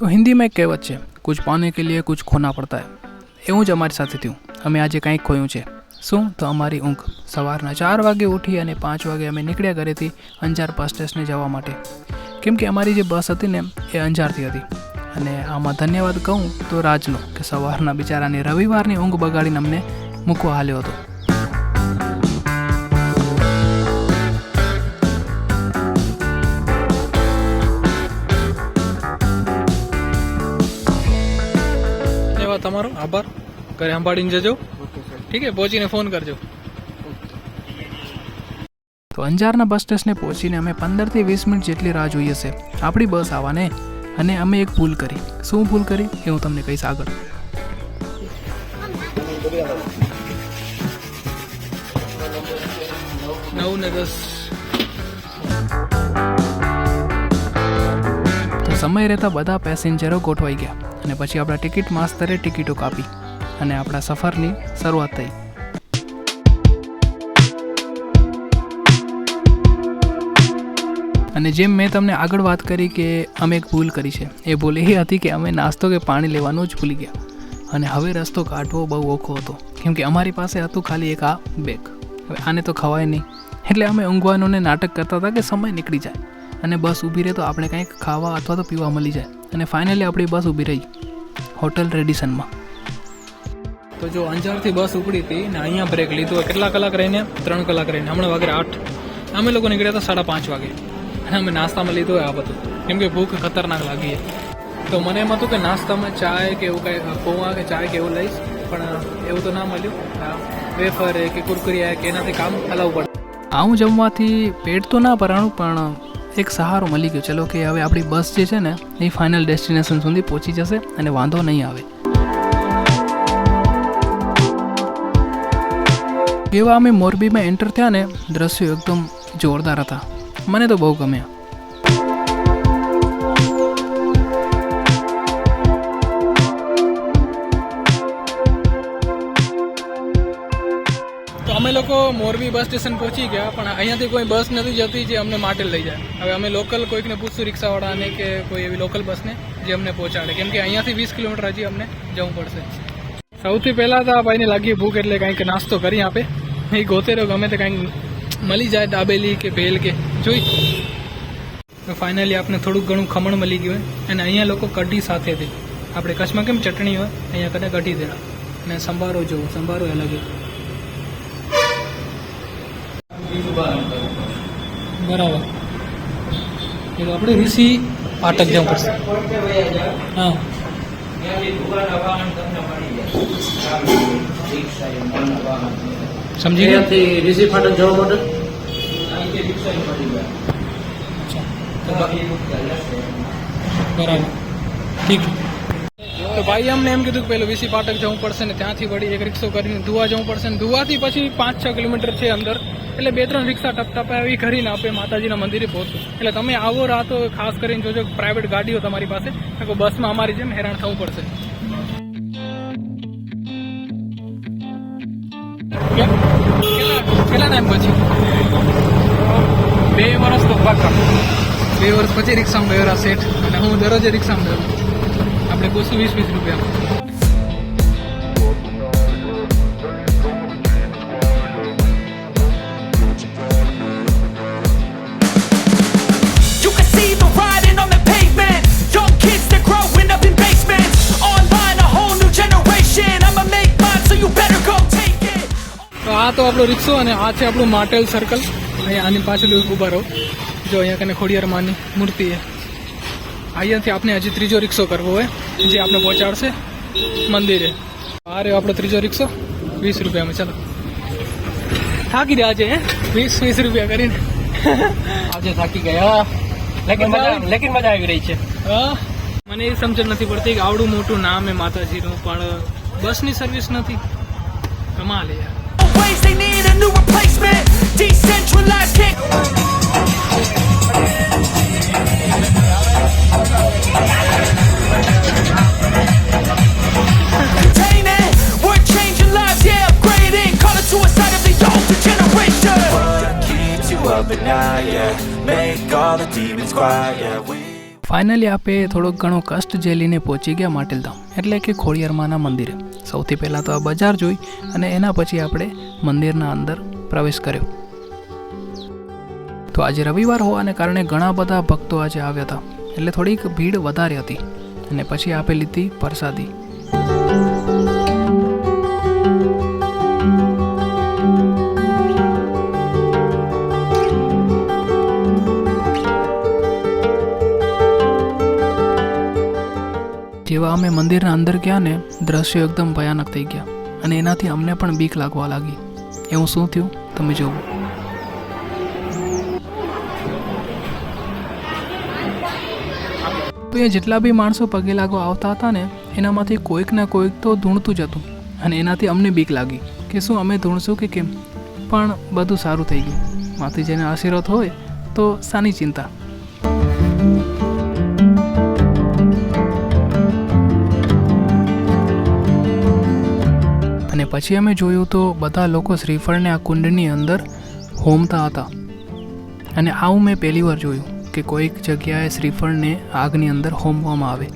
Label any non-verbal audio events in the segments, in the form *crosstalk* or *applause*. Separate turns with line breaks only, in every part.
તો હિન્દીમાં એક કહેવત છે કુછ પાને કે લીએ કુછ ખોના પડતા હે એવું જ અમારી સાથે થયું અમે આજે કંઈક ખોયું છે શું તો અમારી ઊંઘ સવારના ચાર વાગે ઉઠી અને પાંચ વાગે અમે નીકળ્યા ઘરેથી અંજાર બસ સ્ટેશને જવા માટે કેમ કે અમારી જે બસ હતી ને એ અંજારથી હતી અને આમાં ધન્યવાદ કહું તો રાજનો કે સવારના બિચારાની રવિવારની ઊંઘ બગાડીને અમને મૂકવા હાલ્યો હતો તમારો? આભાર. ઘરે સંભાળીને જજો. ઠીક છે? પહોંચીને ફોન કરજો. તો અંજારના બસ સ્ટેશને પહોંચીને અમે પંદરથી વીસ મિનિટ જેટલી રાહ જોઈએ છે આપણી બસ આવવાને અને અમે એક ભૂલ કરી. શું ભૂલ કરી? એ હું તમને કહીશ આગળ. નવ ને દસ સમય રહેતા બધા પેસેન્જરો ગોઠવાઈ ગયા. અને પછી આપણા ટિકિટ માસ્તરે ટિકિટો કાપી અને આપણા સફરની શરૂઆત થઈ. અને જેમ મેં તમને આગળ વાત કરી કે અમે એક ભૂલ કરી છે, એ ભૂલ એ હતી કે અમે નાસ્તો કે પાણી લેવાનું જ ભૂલી ગયા. અને હવે રસ્તો કાઢવો બહુ ઓખો હતો, કેમ કે અમારી પાસે હતું ખાલી એક આ બેગ. હવે આને તો ખવાય નહીં. એટલે અમે ઊંઘવાનું ને નાટક કરતા હતા કે સમય નીકળી જાય. અને બસ ઊભી રહે તો આપણે કંઈક ખાવા અથવા તો પીવા મળી જાય. અને ફાઇનલી આપણી બસ ઊભી રહી. હોટલ રેડિસનમાં તો જો અંજારથી બસ ઉપડી હતી ને અહીંયા બ્રેક લીધું કેટલા કલાક રહીને? ત્રણ કલાક રહીને. હમણાં વાગે આઠ. અમે લોકો નીકળ્યા હતા સાડા પાંચ વાગે. અને અમે નાસ્તામાં લીધું આ બધું. કેમ કે ભૂખ ખતરનાક લાગી. તો મને એમ હતું કે નાસ્તામાં ચાય કે એવું કંઈ પૌવા કે ચાય કે એવું લઈશ પણ એવું તો ના મળ્યું. વેફર કે કુરકુરિયા કે એનાથી કામ હલાવવું પડે. આવું જમવાથી પેટ તો ના ભરાણું પણ એક સહારો મળી ગયો. ચલો કે હવે આપણી બસ જે છે ને, એ ફાઇનલ ડેસ્ટિનેશન સુધી પહોંચી જશે અને વાંધો નહીં આવે. જેવા અમે મોરબીમાં એન્ટર થયા ને, દ્રશ્યો એકદમ જોરદાર હતા. મને તો બહુ ગમ્યા. લોકો મોરબી બસ સ્ટેશન પહોંચી ગયા, પણ અહીંયાથી કોઈ બસ નથી જતી જે અમને માટે લઈ જાય. હવે અમે લોકલ કોઈકને પૂછશું રિક્ષાવાળાને કે કોઈ એવી લોકલ બસને જે અમને પહોંચાડે. કેમ કે અહીંયાથી વીસ કિલોમીટર હજી અમને જવું પડશે. સૌથી પહેલાં તો આ ભાઈને લાગી ભૂખ એટલે કંઈક નાસ્તો કરી આપે. એ ગોતે ગમે તે કંઈક મળી જાય, દાબેલી કે ભેલ કે જોઈ. ફાઇનલી આપણે થોડુંક ઘણું ખમણ મળી ગયું હોય. અને અહીંયા લોકો કઢી સાથે આપણે કચ્છમાં કેમ ચટણી હોય, અહીંયા કદાચ કઢી દેવા અને સંભારો જોવો સંભારો અલગ છે બરાબર. એ તો આપણે ઋષિ પાટક જવું પડશે. હા. સમજી ગયા?
અહીંયાથી ઋષિ ફાટક જવા માટે?
અચ્છા. તો બ- બરાબર. ઠીક તો ભાઈ અમને એમ કીધું કે પેલું વીસી પાટક જવું પડશે ને ત્યાંથી વળી એક રિક્ષો કરીને ધુવા જવું પડશે ને ધુવાથી પછી પાંચ છ કિલોમીટર છે અંદર. એટલે બે ત્રણ રિક્ષા ટપ ટપ આવી કરીને આપણે માતાજીના મંદિરે પહોંચશું એટલે તમે આવો રાતો ખાસ કરીને જોજો પ્રાઇવેટ ગાડીઓ તમારી પાસે. કારણ બસમાં અમારી જેમ હેરાન થવું પડશે? કેટલા ટાઈમ પછી? બે વર્ષ તો પાકા. બે વર્ષ પછી રિક્ષામાં ગયો શેઠ અને હું દરરોજ રિક્ષામાં ગયો આપણે પૂછું વીસ વીસ રૂપિયા આ તો આપણો રિક્ષો અને આ છે આપણું માટેલ સર્કલ અહીંયા આની પાછળ ઊભા રહો જો અહીંયા કને ખોડિયાર માની મૂર્તિ છે અહીંયાથી આપણે હજી ત્રીજો રિક્ષો કરવો હોય જે આપણે પહોંચાડશે મંદિરે. આ રહ્યો આપણો ત્રીજો રિક્ષો વીસ રૂપિયામાં ચાલો. થાકી રહ્યા છે હે? વીસ વીસ રૂપિયા કરીને.
આજે થાકી ગયા. લેકિન મજા લેકિન મજા આવી રહી છે.
હા, મને એ સમજણ નથી પડતી કે આવડું મોટું નામ એ માતાજીનું પણ બસની સર્વિસ નથી. કમાલ યાર.
ફાઇનલી આપે થોડોક ઘણો કષ્ટ ઝેલીને પહોંચી ગયા માટેલધામ, એટલે કે ખોડિયારમાના મંદિરે. સૌથી પહેલાં તો આ બજાર જોઈ અને એના પછી આપણે મંદિરના અંદર પ્રવેશ કર્યો. તો આજે રવિવાર હોવાને કારણે ઘણા બધા ભક્તો આજે આવ્યા હતા, એટલે થોડીક ભીડ વધારે હતી. અને પછી આપે લીધી પ્રસાદી. જેવા અમે મંદિરના અંદર ગયા ને, દ્રશ્યો એકદમ ભયાનક થઈ ગયા. અને એનાથી અમને પણ બીક લાગવા લાગી. એવું શું થયું? તમે જોવો. તો એ જેટલા બી માણસો પગે લાગવા આવતા હતા ને, એનામાંથી કોઈક ને કોઈક તો ધૂણતું જ હતું. અને એનાથી અમને બીક લાગી કે શું અમે ધૂણશું કે કેમ? પણ બધું સારું થઈ ગયું. માતાજીના આશીર્વાદ હોય તો સાની ચિંતા. અને પછી અમે જોયું તો બધા લોકો શ્રીફળને આ કુંડની અંદર હોમતા હતા. અને આવું મેં પહેલી વાર જોયું કે કોઈક જગ્યાએ શ્રીફળને આગની અંદર હોમવામાં આવે.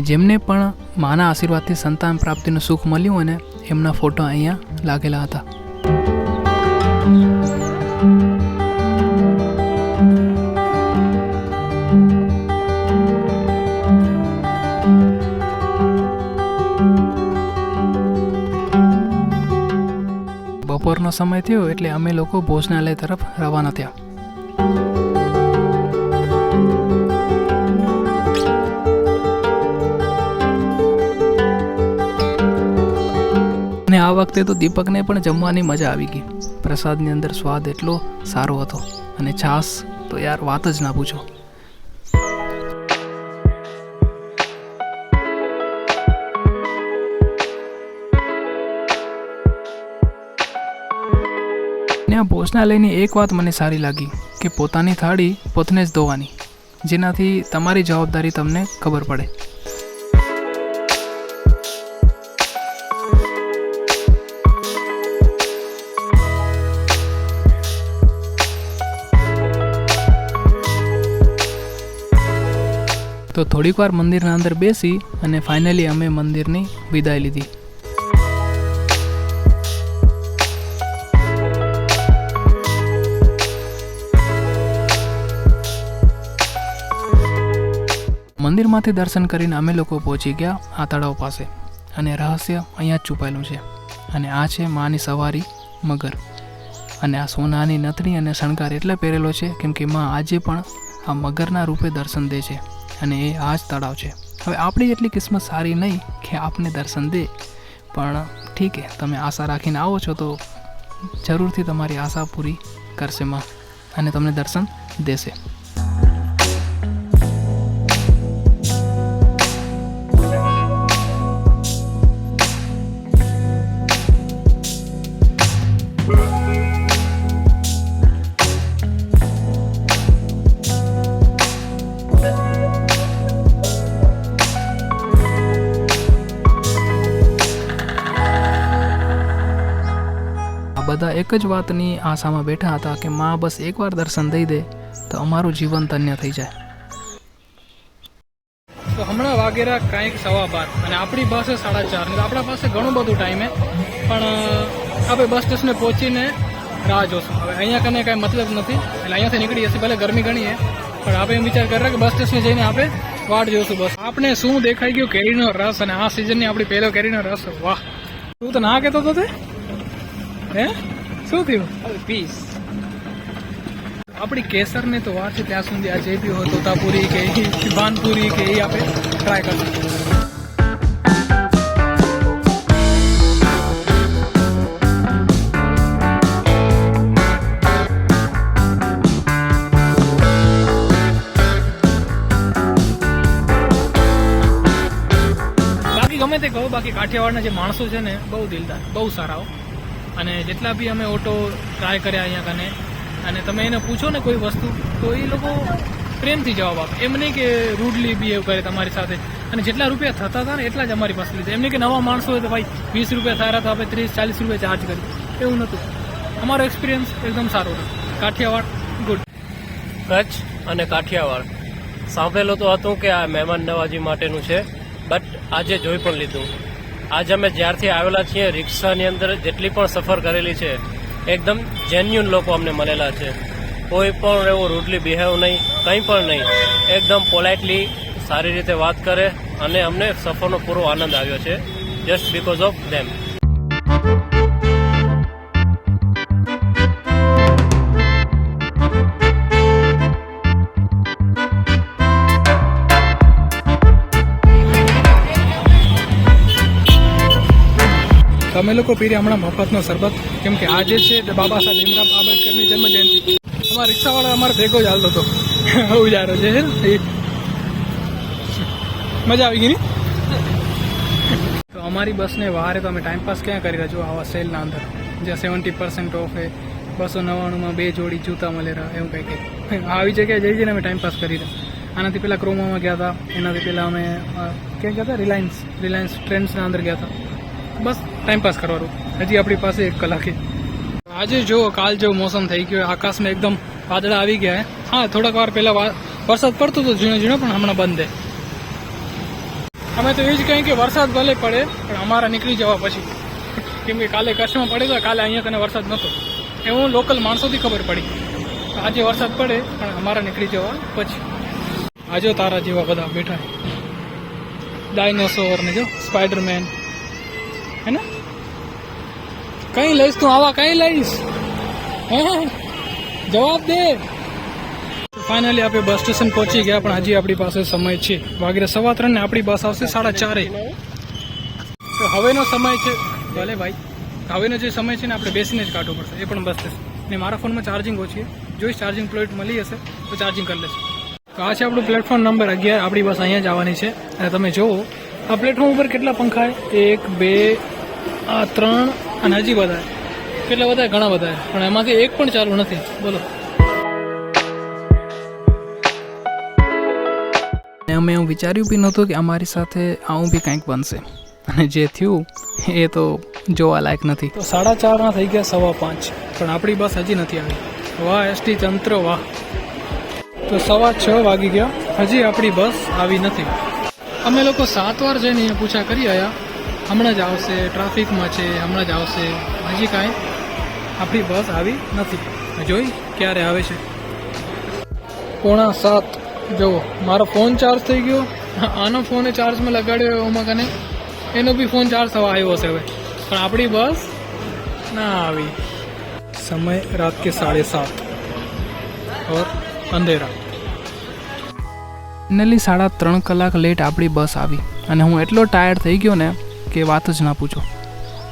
જેમને પણ માના આશીર્વાદથી સંતાન પ્રાપ્તિનું સુખ મળ્યું અને એમના ફોટો અહીંયા લાગેલા હતા. બપોરનો સમય થયો એટલે અમે લોકો ભોજનાલય તરફ રવાના થયા. અને આ વખતે તો દીપકને પણ જમવાની મજા આવી ગઈ. પ્રસાદની અંદર સ્વાદ એટલો સારો હતો. અને છાશ, તો યાર વાત જ ના પૂછો. ને આ ભોજનાલયની એક વાત મને સારી લાગી કે પોતાની થાળી પોતને જ ધોવાની. જેનાથી તમારી જવાબદારી તમને ખબર પડે. તો થોડીક વાર મંદિરના અંદર બેસી અને ફાઇનલી અમે મંદિરની વિદાય લીધી. મંદિરમાંથી દર્શન કરીને અમે લોકો પહોંચી ગયા આ તળાવ પાસે. અને રહસ્ય અહીંયા જ છુપાયેલું છે. અને આ છે માની સવારી મગર. અને આ સોનાની નથણી અને શણગાર એટલે પહેરેલો છે, કેમ કે માં આજે પણ આ મગરના રૂપે દર્શન દે છે. અને એ આ જ તળાવ છે. હવે આપણી એટલી કિસ્મત સારી નહીં કે આપને દર્શન દે. પણ ઠીક છે તમે આશા રાખીને આવો છો તો જરૂરથી તમારી આશા પૂરી કરશે માં. અને તમને દર્શન દેશે. બધા એક જ વાતની આશામાં બેઠા હતા કે માં બસ એકવાર દર્શન દઈ દે તો અમારું જીવન ધન્ય થઈ જાય. તો હમણાં વાગેરા કાંઈક સવા બાર અને આપણી પાસે સાડા ચાર આપણા પાસે ઘણું બધું ટાઈમ પણ આપણે બસ સ્ટેશને પહોંચીને રાહ જોશું. હવે અહીંયા કને કાંઈ મતલબ નથી. એટલે અહીંયાથી નીકળી જશે. ભલે ગરમી ઘણી છે પણ આપણે એમ વિચાર કરી કે બસ સ્ટેશને જઈને આપણે વાટ જોશું બસ. આપણે શું દેખાઈ ગયું? કેરીનો રસ અને આ સિઝનની આપણી પહેલો કેરીનો રસ. વાહ. તું તો ના કહેતો તો તે? હે? શું થયું?
પીસ
આપણી કેસરને તો વાત છે ત્યાં સુધી આ જે બી હોય તોતાપુરી કે પાનપુરી કે એ આપણે ટ્રાય કરીશું. બાકી ગમે તે કહો બાકી કાઠિયાવાડના જે માણસો છે ને બહુ દિલદાર બહુ સારા અને જેટલા બી અમે ઓટો ટ્રાય કર્યા અહીંયા કને, અને તમે એને પૂછો ને કોઈ વસ્તુ, તો એ લોકો
પ્રેમથી જવાબ આપે. એમ નહીં કે રૂડલી બિહેવ કરે તમારી સાથે. અને જેટલા રૂપિયા થતા હતા ને એટલા જ અમારી પાસે લીધા. એમ નહીં કે નવા માણસો હોય તો ભાઈ વીસ રૂપિયા થયા તો આપણે ત્રીસ, ચાલીસ રૂપિયા ચાર્જ કરી. એવું નહોતું. અમારો એક્સપિરિયન્સ એકદમ સારો હતો. કાઠિયાવાડ ગુડ
કચ્છ અને કાઠિયાવાડ. સાંભળેલું તો હતું કે આ મહેમાન નવાજી માટેનું છે બટ આજે જોઈ પણ લીધું. આજે અમે જ્યારથી આવેલા છીએ, રિક્ષાની અંદર જેટલી પણ સફર કરેલી છે, એકદમ જેન્યુન લોકો અમને મળેલા છે. કોઈ પણ એવું રૂડલી બિહેવ નહીં, કંઈ પણ નહીં. એકદમ પોલાઇટલી સારી રીતે વાત કરે અને અમને સફરનો પૂરો આનંદ આવ્યો છે જસ્ટ બીકોઝ ઓફ ધેમ
તમે લોકો પીરી હમણાં મફતનો શરબત, કેમ કે આજે છે બાબા સાહેબ ભીમરાવ આંબેડકરની જન્મજયંતિ. અમારા રિક્ષાવાળા અમારે ભેગો જ હાલતો હતો. *laughs* ઉજારો છે એ મજા આવી ગઈ તો અમારી બસને વારે તો અમે ટાઈમ પાસ ક્યાં કરી રહ્યા? છો આવા સેલના અંદર. જ્યાં સેવન્ટી પર્સન્ટ ઓફ એ બસો નવ્વાણુંમાં બે જોડી જૂતા મળે રહ્યા, એવું કંઈ કંઈ. *laughs* આવી જગ્યાએ જઈ જઈને અમે ટાઈમ પાસ કરી રહ્યા. આનાથી પહેલાં ક્રોમામાં ગયા હતા એનાથી પહેલાં અમે ક્યાં ગયા હતા રિલાયન્સ રિલાયન્સ ટ્રેન્ડ્સના અંદર ગયા હતા બસ ટાઈમ પાસ કરવાનું. હજી આપણી પાસે એક કલાકે આજે જો કાલ જેવું મોસમ થઈ ગયું, આકાશમાં એકદમ વાદળા આવી ગયા હા. થોડાક વાર પહેલા વરસાદ પડતો હતો ઝીણો ઝીણો, પણ હમણાં બંધ અમે તો એ જ કહીએ કે વરસાદ ભલે પડે, પણ અમારા નીકળી જવા પછી. કેમ કે કાલે કચ્છમાં પડેલો, કાલે અહીંયા કને વરસાદ નહોતો એવું લોકલ માણસોથી ખબર પડી. આજે વરસાદ પડે, પણ અમારા નીકળી જવા પછી. આજે તારા જેવા બધા બેઠા ડાયનોસોર ને જો સ્પાઈડરમેન હે ને? કઈ લઈશ તું? આવા કઈ લઈશ? હે? જવાબ દે. ફાઇનલી આપણે બસ સ્ટેશન પહોંચી ગયા, પણ હજી આપણી પાસે સમય છે. વાગરે સવા ત્રણ ને આપણી બસ આવશે સાડા ચારે. તો હવેનો સમય છે ભલે ભાઈ, હવેનો જે સમય છે ને આપણે બેસીને જ કાઢવો પડશે, એ પણ બસ સ્ટેશન ને મારા ફોનમાં ચાર્જિંગ ઓછી જોઈશ ચાર્જિંગ પ્લેટ મળી હશે, તો ચાર્જિંગ કરી લેશે. તો આ છે આપણું પ્લેટફોર્મ નંબર અગિયાર. આપણી બસ અહીંયા જ આવવાની છે. અને તમે જુઓ, આ પ્લેટફોર્મ ઉપર કેટલા પંખા એક, બે, આ ત્રણ અને હજી બધા કેટલા બધા ઘણા બધા પણ એમાંથી એક પણ ચાલુ નથી. બોલો. અને અમે એવું વિચાર્યું બી નહોતું કે અમારી સાથે આવું બી કંઈક બનશે. અને જે થયું એ તો જોવા લાયક નથી. તો સાડા ચારના થઈ ગયા સવા પાંચ. પણ આપણી બસ હજી નથી આવી. વાહ એસટી તંત્ર વાહ. તો સવા છ વાગી ગયા. હજી આપણી બસ આવી નથી. અમે લોકો સાત વાર જઈને અહીંયા પૂછા કરી આવ્યા. હમણાં જ આવશે, ટ્રાફિકમાં છે, હમણાં જ આવશે. હજી કાંઈ આપણી બસ આવી નથી. જોઈ ક્યારે આવે છે. પોણા સાત. જુઓ, મારો ફોન ચાર્જ થઈ ગયો. આનો ફોને ચાર્જમાં લગાડ્યો એમાં કને એનો બી ફોન ચાર્જ થવા આવ્યો હશે હવે. પણ આપણી બસ ના આવી. સમય રાત કે साढ़े સાત. ઓર અંધેરા. નલી સાડા ત્રણ કલાક લેટ આપણી બસ આવી. અને હું એટલો ટાયર્ડ થઈ ગયો ને કે વાત જ ના પૂછો.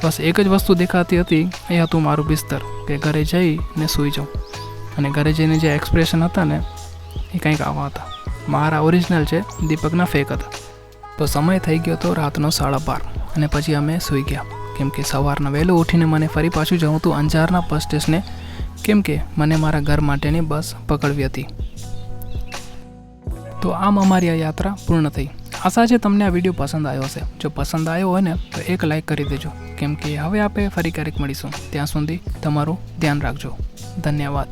બસ એક જ વસ્તુ દેખાતી હતી, એ હતું મારું બિસ્તર, કે ઘરે જઈ ને સૂઈ જાઉં. અને ઘરે જઈને જે એક્સપ્રેશન હતા ને, એ કંઈક આવા હતા. મારા ઓરિજિનલ છે, દીપકના ફેક હતા. તો સમય થઈ ગયો તો રાતનો સાડા બાર, અને પછી અમે સૂઈ ગયા. કેમ કે સવારના વહેલું ઉઠીને મને ફરી પાછું જવું હતું અંજારના બસ સ્ટેશને કેમ કે મને મારા ઘર માટેની બસ પકડવી હતી. તો આમ અમારી આ યાત્રા પૂર્ણ થઈ. આશા છે તમને આ વીડિયો પસંદ આવ્યો હશે. જો પસંદ આવ્યો હોય ને, તો એક લાઈક કરી દેજો. કેમ કે હવે આપણે ફરી ક્યારેક મળીશું. ત્યાં સુધી તમારું ધ્યાન રાખજો. ધન્યવાદ.